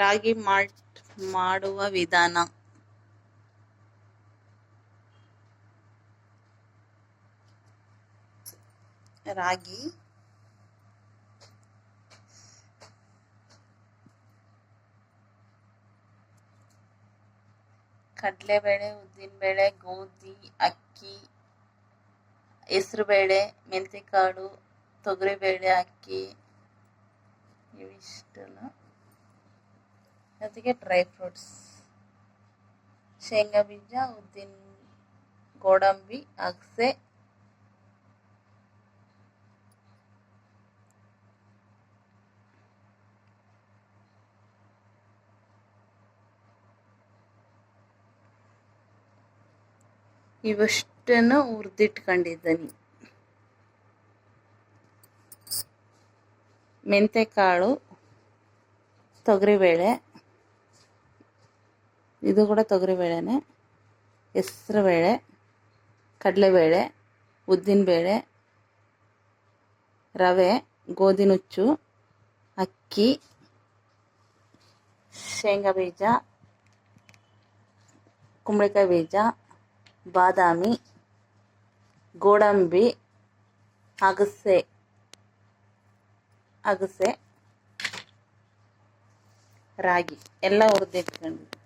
ರಾಗಿ malt ಮಾಡುವ ವಿಧಾನ? ರಾಗಿ. ಕಡಲೆಬೇಳೆ ಉದ್ದಿನಬೇಳೆ ಗೋಧಿ ಅಕ್ಕಿ ಹೆಸರುಬೇಳೆ ಮೆಂತ್ಯಕಾಳು ತೊಗರಿಬೇಳೆ ಅಕ್ಕಿ ಇವಿಷ್ಟೆಲ್ಲ. ಜೊತೆಗೆ ಡ್ರೈ ಫ್ರೂಟ್ಸ್ ಶೇಂಗಾ ಬೀಜ ಉದ್ದಿನ ಗೋಡಂಬಿ ಅಗಸೆ. ಇವಷ್ಟನ್ನು ಹುರಿದಿಟ್ಕೊಂಡಿದ್ದೀನಿ. ಮೆಂತೆಕಾಳು ತೊಗರಿಬೇಳೆ ಇದು ಕೂಡ ತೊಗರಿಬೇಳೆನೇ ಹೆಸ್ರುಬೇಳೆ ಕಡಲೆಬೇಳೆ ಉದ್ದಿನಬೇಳೆ ರವೆ, ಗೋಧಿ ನುಚ್ಚು, ಅಕ್ಕಿ, ಶೇಂಗಾ ಬೀಜ, ಕುಂಬಳಕಾಯಿ ಬೀಜ, ಬಾದಾಮಿ, ಗೋಡಂಬಿ, ಅಗಸೆ ಅಗಸೆ, ರಾಗಿ. ಎಲ್ಲ ಹುರಿದಿಟ್ಕೊಂಡು